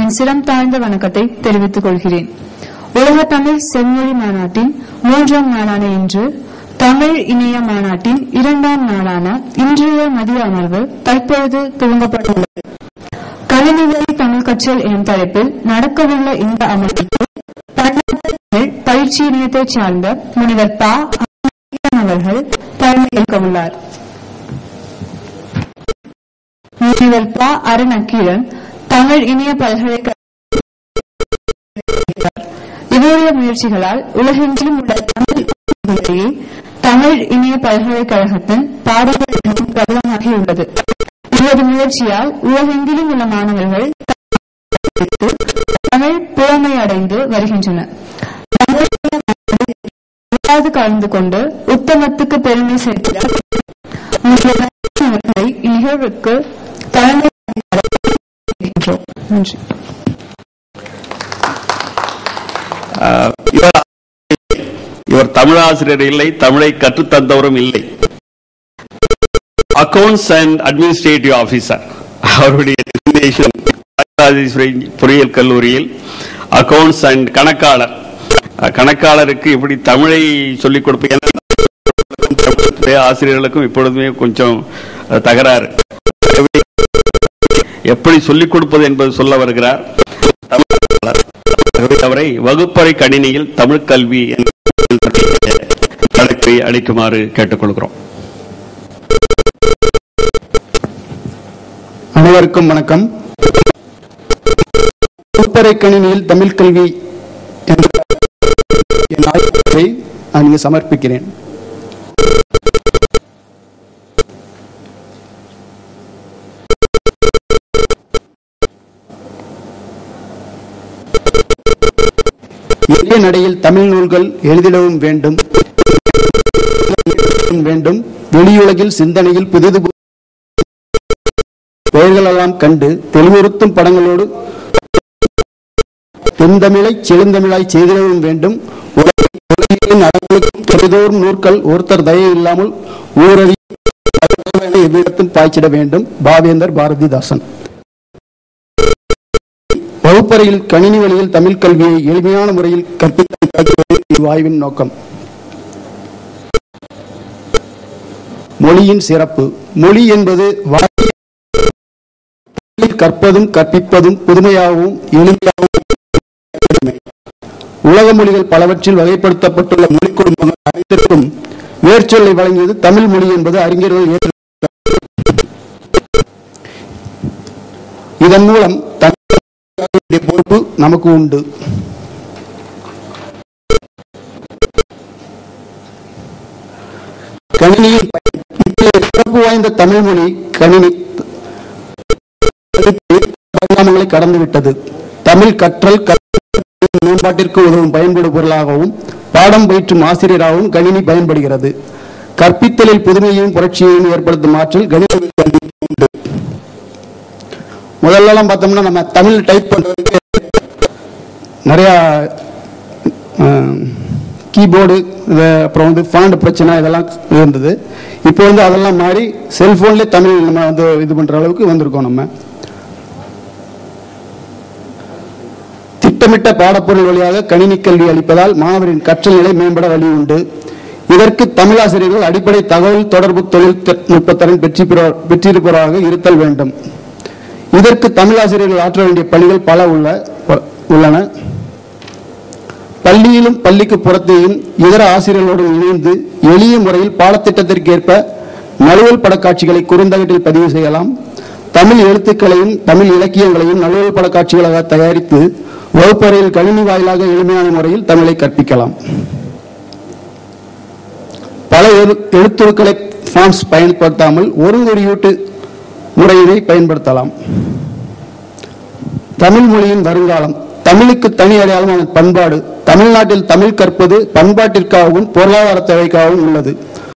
என் சிரம் தாழ்ந்த வணக்கத்தை தெரிவித்துக் கொள்கிறேன். உலக தமிழ் செம்மொழி மாநாட்டின் மூன்றாம் நாளான இன்று தமிழ் இணைய மாநாட்டின் இரண்டாம் நாளான இன்றைய மதிய அமர்வு தற்பொழுது துவங்கப்பட்டுள்ளது. கணினிவழி தமிழ் கற்றல் எனும் தலைப்பில் நடக்கவுள்ள இந்த அமர்வுக்கு பயிற்சி இணையத்தைச் சார்ந்த முனிவர் பா. அவர்கள் தலைமை ஏற்க உள்ளார். முனிவர் பா. ப அக்கீரன் தமிழ் இணைய பல்கலைக்கழக இவருடைய முயற்சிகளால் உலகெங்கிலும் உள்ள தமிழ் மாணவர்களிடையே தமிழ் இணைய பல்கலைக்கழகத்தின் பாடங்கள் மிகவும் பிரபலமாகியுள்ளது. இவரது முயற்சியால் உலகெங்கிலும் உள்ள மாணவர்கள் தமிழ் புலமை அடைந்து வருகின்றனர். கலந்து கொண்டு உத்தமத்துக்கு பெருமை சேர்க்கிறார். இந்நிகழ்வுக்கு தலைமை நன்றி இவர் தமிழாசிரியர் இல்லை தமிழை கற்றுத்தந்தவரும் இல்லை. அக்கவுண்ட்ஸ் அண்ட் அட்மினிஸ்ட்ரேட்டிவ் ஆபீசர் அவருடைய பொறியியல் கல்லூரியில் அக்கவுண்ட்ஸ் அண்ட் கணக்காளர். கணக்காளருக்கு இப்படி தமிழை சொல்லிக் கொடுப்பேன் ஆசிரியர்களுக்கும் இப்பொழுதுமே கொஞ்சம் தகராறு. எப்படி சொல்லிக் கொடுப்பது என்பது சொல்ல வருகிறார். அவரை வகுப்பறை கணினியில் தமிழ் கல்வி தலைப்பை அளிக்குமாறு கேட்டுக்கொள்கிறோம். அனைவருக்கும் வணக்கம். வகுப்பறை கணினியில் தமிழ் கல்வி என்ற என் நான் இங்கு சமர்ப்பிக்கிறேன். நடையில் தமிழ் நூல்கள் எழுதிடவும் வேண்டும். வேண்டும். வெளியுலகில் சிந்தனையில் புதிது பெயர்களெல்லாம் கண்டு தெளிவுறுத்தும் படங்களோடு தென்தமிழை செழுந்தமிழாய் செய்திடவும் வேண்டும். உலகின் உலகின் அறங்களுக்கும் நூற்கள் ஒருத்தர் தயை இல்லாமல் ஊரறி எவ்விடத்தும் பாய்ச்சிட வேண்டும். பாவேந்தர் பாரதிதாசன். வகுப்பறையில் கணினி வழியில் தமிழ் கல்வியை எளிமையான முறையில் கற்பிப்பது இவ்வாய்வின் நோக்கம். மொழியின் சிறப்பு. மொழி என்பது கற்பதும் கற்பிப்பதும் புதுமையாகவும் எளிமையாகவும் உலக மொழிகள் பலவற்றில் வகைப்படுத்தப்பட்டுள்ள மொழி குடும்பங்கள் அனைத்திற்கும் வேர்ச்சொல்லை வழங்கியது தமிழ் மொழி என்பது அறிஞர்கள் ஏற்று இதன் மூலம் நமக்கு உண்டு கணினியில் சிறப்பு வாய்ந்த தமிழ் மொழி கணினி பரிணாமங்களை கடந்துவிட்டது. தமிழ் கற்றல் மேம்பாட்டிற்கு உதவும் பயன்படும் பொருளாகவும் பாடம் பயிற்றும் ஆசிரியராகவும் கணினி பயன்படுகிறது. கற்பித்தலில் புதுமையையும் புரட்சியையும் ஏற்படுத்தும் ஆற்றல் கணினி கல்விக்கு உண்டு. முதல்லலாம் பார்த்தோம்னா நம்ம தமிழ் டைப் பண்றதுக்கு நிறையா கீபோர்டு அப்புறம் வந்து ஃபாண்ட் பிரச்சனை இதெல்லாம் இருந்தது. இப்போ வந்து அதெல்லாம் மாறி செல்ஃபோன்லேயே தமிழ் நம்ம வந்து இது பண்ணுற அளவுக்கு வந்திருக்கோம் நம்ம. திட்டமிட்ட பாடப்பொருள் வழியாக கணினி கல்வி அளிப்பதால் மாணவரின் கற்றல் நிலை மேம்பட வழி உண்டு. இதற்கு தமிழாசிரியர்கள் அடிப்படை தகவல் தொடர்பு தொழில்நுட்பத்திறன் பெற்றி பெற- பெற்றிருப்பவராக இருத்தல் வேண்டும். இதற்கு தமிழாசிரியர்கள் ஆற்ற வேண்டிய பணிகள் பல உள்ள உள்ளன. பள்ளியிலும் பள்ளிக்கு புறத்தையும் இதர ஆசிரியர்களுடன் இணைந்து எளிய முறையில் பாடத்திட்டத்திற்கேற்ப நழுவல் படக்காட்சிகளை குறுந்தகட்டில் பதிவு செய்யலாம். தமிழ் எழுத்துக்களையும் தமிழ் இலக்கியங்களையும் நழுவல் படக்காட்சிகளாக தயாரித்து வகுப்பறையில் கணினி வாயிலாக எளிமையான முறையில் தமிழை கற்பிக்கலாம். பல எழு- எழுத்துருக்களை ஃபான்ஸ் பயன்படுத்தாமல் ஒருங்குறியீட்டு முறையினை பயன்படுத்தலாம். தமிழ் மொழியின் வருங்காலம் தமிழுக்கு தனி அடையாளமான பண்பாடு தமிழ்நாட்டில் தமிழ் கற்பது பண்பாட்டிற்காகவும் பொருளாதார தேவைக்காகவும் உள்ளது.